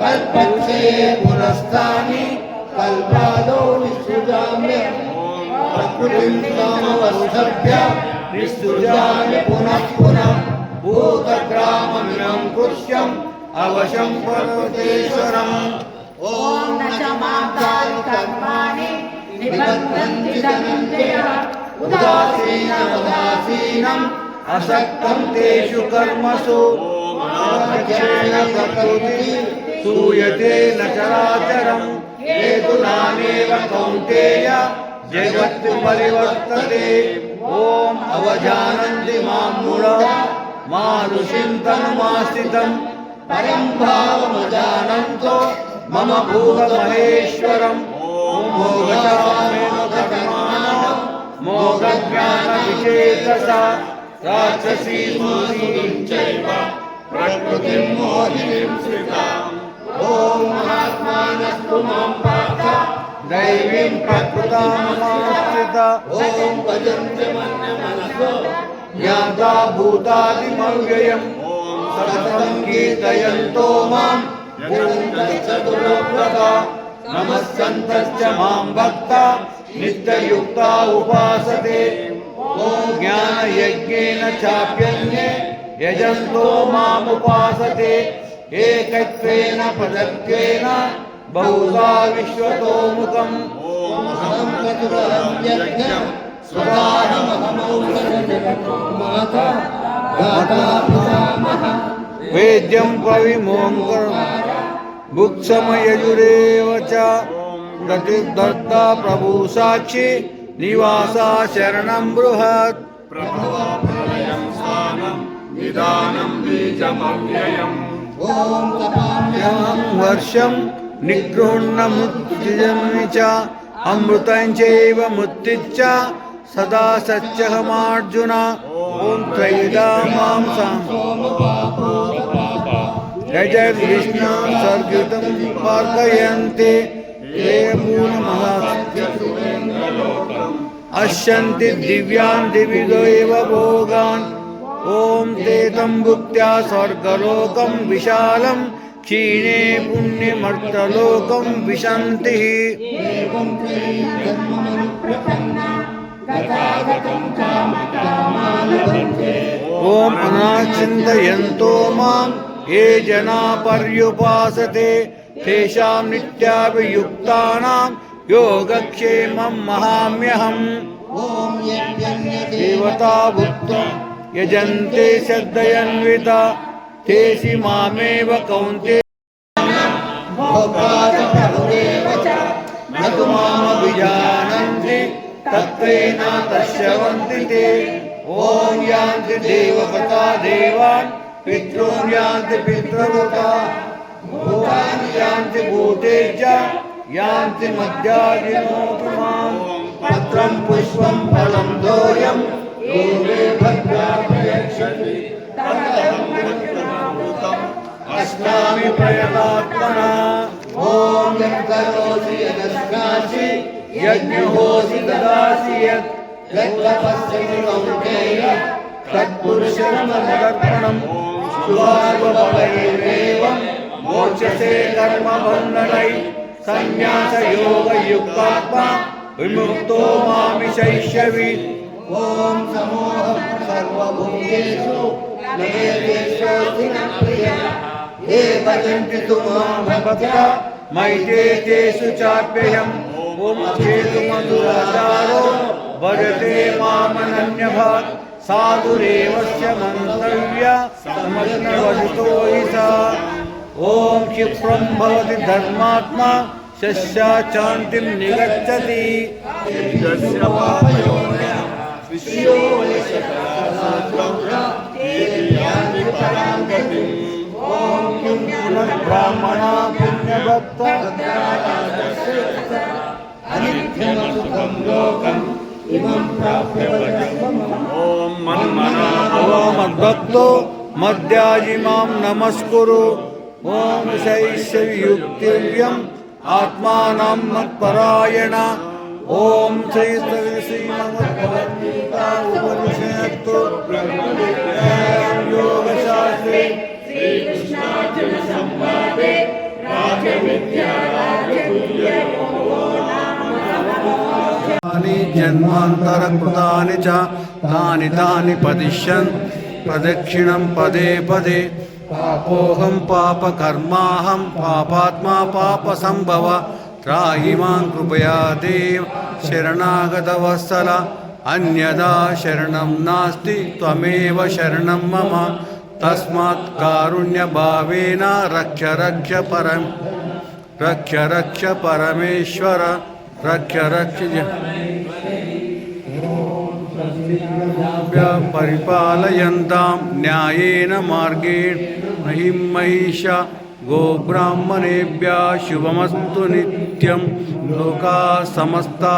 कल्पक्षे पुनस्तानि कल्पादौ विसृजाम्य प्रकृतिं समवस्थभ्य विसृजामि पुनः पुनः भूतग्राममिमं कृष्यम् अवशं पर्वतेश्वरम् ॐ न च मातानि कर्माणि निबध्नन्ति धनञ्जयः उदासीनमुदासीनम् असक्तं तेषु कर्मसु नामज्ञेन प्रकृतिः सूयते न चराचरम् हेतुनानेव कौन्तेय जगत् परिवर्तते ॐ अवजानन्ति मां मूढ मानुषिं तनुमास्थितम् परं भावमजानन्तो मम भूतमहेश्वरम् ॐ मोघशामेन कर्माणो मोघज्ञानविचेतसा राक्षसी मोहिनीं चैव प्रकृतिं मोहिनीं श्रिताम् ॐ महात्मानस्तु मां पार्थ दैवीं प्रकृतामाश्रित ॐ भजन्ते मन्यमनसो ज्ञाता भूतादिमव्ययम् ॐ सततं कीर्तयन्तो मां चतुर्लोकदा नमस्सन्तश्च मां भक्ता नित्ययुक्ता उपासते ॐ ज्ञानयज्ञेन चाप्यन्ये यजन्तो मामुपासते एकत्वेन पदत्वेन बहुधा ॐ स्वदाहमहमौषधमाता गाता पितामह वेद्यं कविमोङ्कर भुक्समयजुरेव च। प्रतिदत्ता प्रभु साक्षी निवासा शरणं बृहत्। प्रभवप्रलयं स्थानं निदानं నిదానం బీజమవ్యయం ఓం తపామ్యం వర్షం నిగృణముత్తిజమి చ అమృతం చైవ ముత్తిచ్చ సదా సత్యహమార్జున ఓం త్రైదామాం గజర్విష్ణు సర్గతం వర్ధయంతి ఏ మూలమహాస్యంతి దివ్యాన్ దివిదో భోగాన్ ॐ ते तं भुक्त्या स्वर्गलोकं विशालं क्षीणे पुण्यमर्तलोकं विशन्ति एवं त्रीं धर्ममनुप्रपन्ना गतागतं कामकामालभन्ते ॐ अनाचिन्तयन्तो मां ये जना पर्युपासते तेषां नित्याभियुक्तानां योगक्षेमं महाम्यहम् ॐ यज्ञन्यदेव देवता भुक्त्वा यजन्ते श्रद्धयन्विता तेषि मामेव कौन्ते भोक्ता च प्रभुरेव च न तु मामभिजानन्ति तत्त्वेन तस्यवन्ति ते ॐ यान्ति देवपता देवान् पितॄन् यान्ति पितृवता भूतानि यान्ति भूते च यान्ति मध्यादिनोऽपि माम् पत्रं पुष्पं फलं तोयं योगे भद्राभयक्षति। तदहमृतमृतम् अस्मामि प्रयमात्मना ॐ यत्करोसि यदस्नासि यज्ञहोसि ददासि यत्। यद्वपस्यति कौन्तेय तत्पुरुषमदर्पणम् शुभागुभवैरेवम् मोचसे ॐ समोहं सर्वभूतेषु नयेतेष्वस्ति न प्रियः ये भजन्ति तु माँ भक्त्या मैते तेषु चाप्ययम्। ॐ चेतुमधुराचारो भजते मामनन्यभाक् साधुरेवस्य मन्तव्य समग्नवजितो हि सा। ॐ क्षिप्रं भवति धर्मात्मा शस्याचान्तिं निगच्छति। यस्य पापयोनयः దత్త అనిత్యమసుఖం ఓం మన్మనా మధ్యాజిమాం నమస్కురు ఓం ఆత్మానం మత్పరాయణ ఓం శ్రీ శ్రీకృష్ణార్జున जन्मान्तरकृतानि च तानि तानि पदिश्यन् प्रदक्षिणं पदे पदे पापोऽहं पापकर्माहं पापात्मा पापसम्भव त्राहि मां कृपया देव शरणागतवत्सल अन्यदा शरणं नास्ति त्वमेव शरणं मम శరణాగతవత్సల అన్యదా శరణం తస్మాత్ కారుణ్యభావేన రక్ష రక్ష పరం రక్ష రక్ష పరమేశ్వర రక్ష రక్ష పరిపాలయంతాం న్యాయేన మార్గేణ మహిం మహిష గోబ్రాహ్మణేభ్య శుభమస్తు నిత్యం లోకా సమస్తా